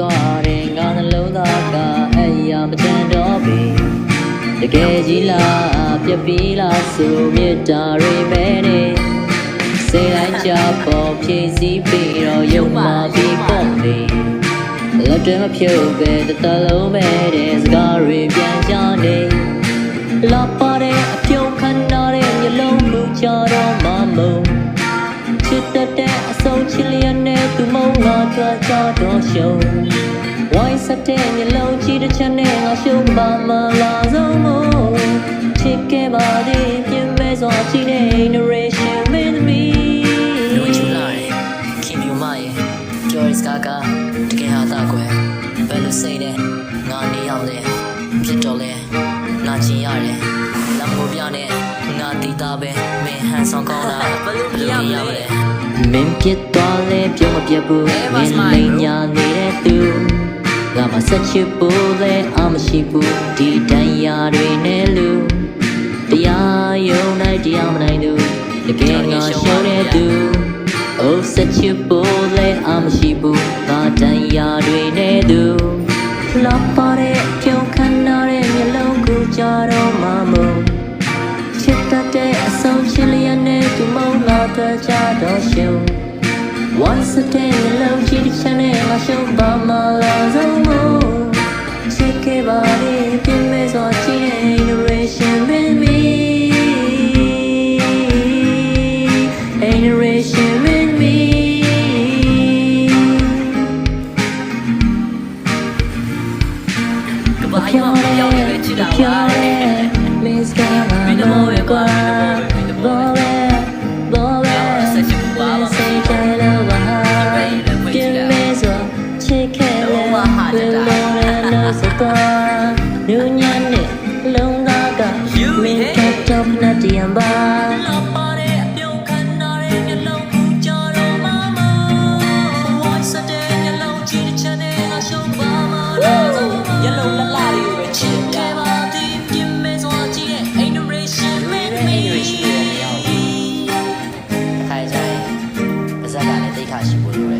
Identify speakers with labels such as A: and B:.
A: သွားတယ်ငါနှလုံးသားကအရာမတန်တော့ပေတကယ်ကြီးလားပြက်ပြီးလားဆိုမြတ်တာရိမဲနေစေလိုက်ချပေါ်ဖြည့်စည်းပြီးတော့ယုံမှပြီးပေါ့လေလက်တွေမဖြုတ်ပဲတစ်သလုံးပဲတဲ့စကားတွေပြန်ကြနေလာပါတဲ့အပြုံးခံနာတဲ့မျိုးလုံးလူကြတော့မမုံချစ်တတ်တဲ့အဆုံးချစ်လျက် သူမုံငါတွေ့ကြတော့ရှုံးဝိုင်းစတဲ့မျက်လုံးကြည့်တဲ့ချက်နဲ့ငါရှုံးပါမလားဆုံးမို့ချစ်ခဲ့ပါသေးပြင်မဲ့စွာကြည့်တဲ့ narration with me လူချူလာတယ်ခင်ဗျူမရဲ့ Joyce Gaga တကယ်ဟာတာကွယ်ဘယ်လိုစိတ်နဲ့ငါနေအောင်လဲဖြစ်တော့လဲနာကျင်ရတယ် ဆောင်ကောင်းတာဘယ်လိုပြရမလဲမင်းပြစ်သွားလဲပြုံးမပြတ်ဘူးမင်းလိန်ညာနေတဲ့သူငါမဆက်ချစ်ဖို့လဲအမရှိဘူးဒီတန်ရာတွေနဲ့လူတရားယုံနိုင်တရားမနိုင်သူတကယ်ငါရှုံးတဲ့သူအိုးဆက်ချစ်ဖို့လဲအမရှိဘူးငါတန်ရာတွေနဲ့သူလာပါတဲ့ပြုံး ဆွဲကြတော့ရှင် Once a day လောက်ကြည့်ချင်တဲ့မရှုံးပါမလာဆုံးမို့ချစ်ခဲ့ပါလေပြင်းမဲ့စွာချီးတဲ့ innovation baby innovation with me
B: ကဘာရောင်းရောင်းနေချစ်တာပါ
A: Miss Gala မင်းတို့ရဲ့ကွာ ပင်လုံးနဲ့နာစသွားနူညံ့နဲ့လုံးသားကမင်းကတော့နဲ့တရံပါ
B: ခါရှိဖို့လို